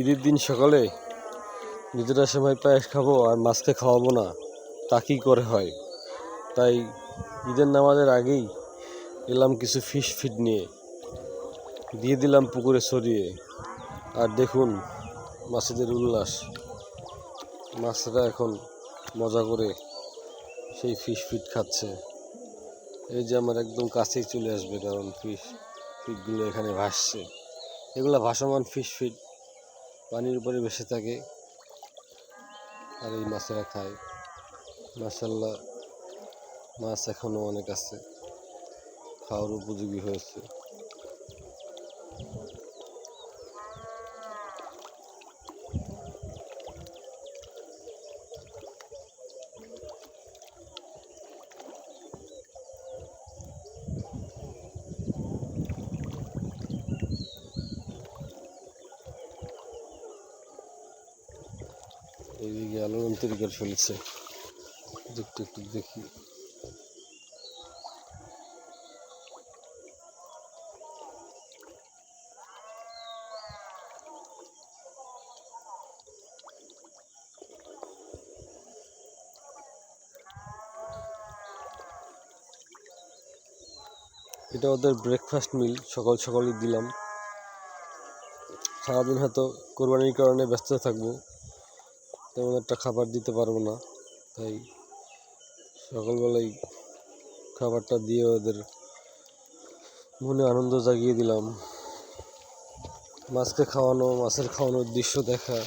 ঈদের দিন সকালে নিজেরা সময় পায়েস খাব আর মাছকে খাওয়াবো না, তা কী করে হয়? তাই ঈদের নামাজের আগেই এলাম কিছু ফিশ ফিড নিয়ে। দিয়ে দিলাম পুকুরে ছড়িয়ে। আর দেখুন, মাছেদের উল্লাস। মাছেরা এখন মজা করে সেই ফিশ ফিড খাচ্ছে। এই যে আমার একদম কাছেই চলে আসবে, কারণ ফিশ ফিটগুলো এখানে ভাসছে। এগুলো ভাসমান ফিশ ফিড পানির উপরে ভেসে থাকে আর এই মাছেরা খায়। মাসাল্লাহ মাছ এখনও অনেক আছে, খাওয়ার উপযোগী হয়েছে। এইদিকে আলোড়ন তৈরি করে ফেলেছে দেখতে একটু দেখি। এটা ওদের ব্রেকফাস্ট মিল সকাল সকালই দিলাম। সারাদিন হয়তো কোরবানির কারণে ব্যস্ত থাকব। তেমন একটা খাবার দিতে পারব না। তাই সকালবেলায় খাবারটা দিয়ে ওদের মনে আনন্দ জাগিয়ে দিলাম। মাছকে খাওয়ানো, মাছের খাওয়ানোর দৃশ্য দেখা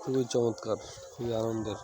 খুবই চমৎকার, খুবই আনন্দের।